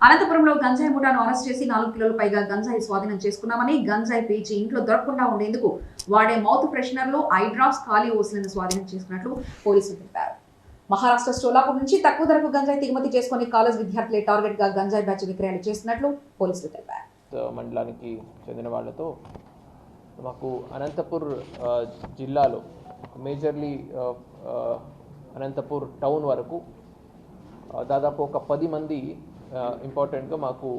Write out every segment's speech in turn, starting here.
అనంతపురంలో గంజాయి ముఠాను అరెస్ట్ చేసి నాలుగు కిలోల పైగా గంజాయి స్వాధీనం చేసుకున్నామని గంజాయి పేచి ఇంట్లో దొరకకుండా ఉండేందుకు వాడే మౌత్ ఫ్రెషనర్లు ఐ డ్రాప్స్ ఖాళీ ఓసులను స్వాధీనం చేసుకున్నట్లు పోలీసులు తెలిపారు. మహారాష్ట్ర సోలాపూర్ నుంచి తక్కువ ధరకు గంజాయి దిగుమతి చేసుకుని కాలేజ్ విద్యార్థులే టార్గెట్గా గంజాయి బ్యాచ్ విక్రయాలు చేస్తున్నట్లు పోలీసులు తెలిపారు. మండలానికి చెందిన వాళ్ళతో మాకు అనంతపూర్ జిల్లాలో మేజర్లీ అనంతపూర్ టౌన్ వరకు దాదాపు ఒక పది మంది ఇంపార్టెంట్గా మాకు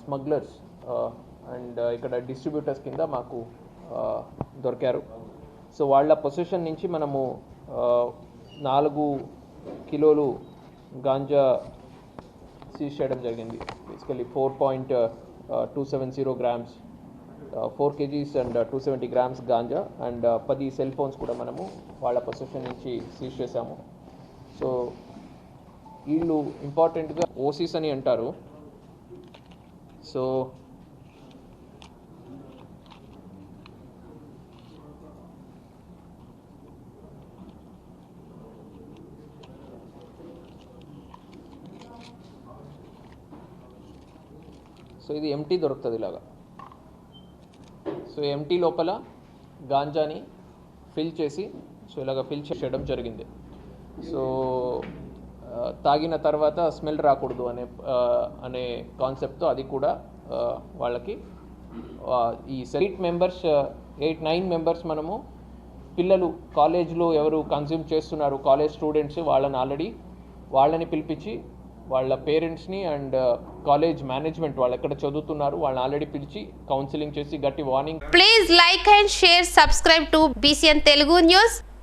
స్మగ్లర్స్ అండ్ ఇక్కడ డిస్ట్రిబ్యూటర్స్ కింద మాకు దొరికారు. సో వాళ్ళ పొజిషన్ నుంచి మనము నాలుగు కిలోలు గాంజా సీజ్ చేయడం జరిగింది. Basically four point two seven zero grams four KGs and two seventy grams ganja and పది సెల్ ఫోన్స్ కూడా మనము వాళ్ళ పొజిషన్ నుంచి సీజ్ చేశాము. సో వీళ్ళు ఇంపార్టెంట్గా ఓసీస్ అని అంటారు. సో సో ఇది ఎంటీ దొరుకుతుంది ఇలాగా. సో ఎంటీ లోపల గాంజాని ఫిల్ చేసి సో ఇలాగ ఫిల్ చేయడం జరిగింది. సో తాగిన తర్వాత స్మెల్ రాకూడదు అనే అనే కాన్సెప్ట్తో అది కూడా వాళ్ళకి ఈ eight members eight nine members మనము పిల్లలు కాలేజ్లో ఎవరు కన్జ్యూమ్ చేస్తున్నారు కాలేజ్ స్టూడెంట్స్ వాళ్ళని ఆల్రెడీ వాళ్ళని పిలిపించి వాళ్ళ పేరెంట్స్ని అండ్ కాలేజ్ మేనేజ్మెంట్ వాళ్ళు ఎక్కడ చదువుతున్నారు వాళ్ళని ఆల్రెడీ పిలిచి కౌన్సిలింగ్ చేసి గట్టి warning please like and share subscribe to BCN Telugu news